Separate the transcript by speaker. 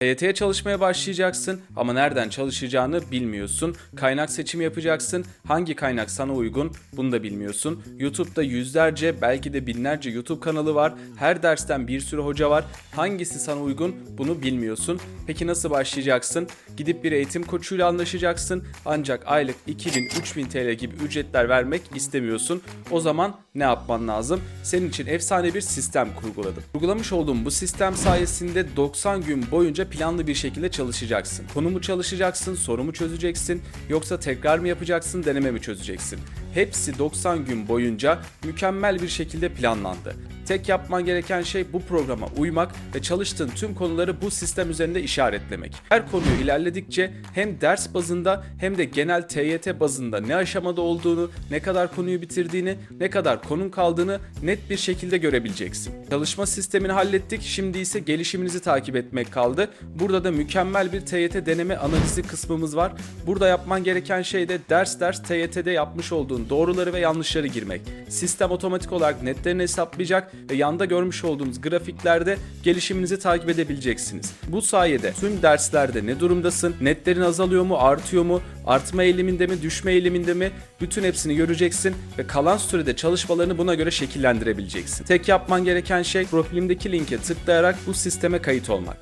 Speaker 1: TYT'ye çalışmaya başlayacaksın ama nereden çalışacağını bilmiyorsun. Kaynak seçimi yapacaksın. Hangi kaynak sana uygun bunu da bilmiyorsun. YouTube'da yüzlerce belki de binlerce YouTube kanalı var. Her dersten bir sürü hoca var. Hangisi sana uygun bunu bilmiyorsun. Peki nasıl başlayacaksın? Gidip bir eğitim koçuyla anlaşacaksın. Ancak aylık 2000-3000 TL gibi ücretler vermek istemiyorsun. O zaman ne yapman lazım? Senin için efsane bir sistem kurguladım. Uygulamış olduğum bu sistem sayesinde 90 gün boyunca planlı bir şekilde çalışacaksın. Konu mu çalışacaksın, soru mu çözeceksin, yoksa tekrar mı yapacaksın, deneme mi çözeceksin? Hepsi 90 gün boyunca mükemmel bir şekilde planlandı. Tek yapman gereken şey bu programa uymak ve çalıştığın tüm konuları bu sistem üzerinde işaretlemek. Her konuyu ilerledikçe hem ders bazında hem de genel TYT bazında ne aşamada olduğunu, ne kadar konuyu bitirdiğini, ne kadar konun kaldığını net bir şekilde görebileceksin. Çalışma sistemini hallettik. Şimdi ise gelişiminizi takip etmek kaldı. Burada da mükemmel bir TYT deneme analizi kısmımız var. Burada yapman gereken şey de ders ders TYT'de yapmış olduğun doğruları ve yanlışları girmek. Sistem otomatik olarak netlerini hesaplayacak ve yanda görmüş olduğunuz grafiklerde gelişiminizi takip edebileceksiniz. Bu sayede tüm derslerde ne durumdasın, netlerin azalıyor mu, artıyor mu, artma eğiliminde mi, düşme eğiliminde mi bütün hepsini göreceksin ve kalan sürede çalışmalarını buna göre şekillendirebileceksin. Tek yapman gereken şey profilimdeki linke tıklayarak bu sisteme kayıt olmak.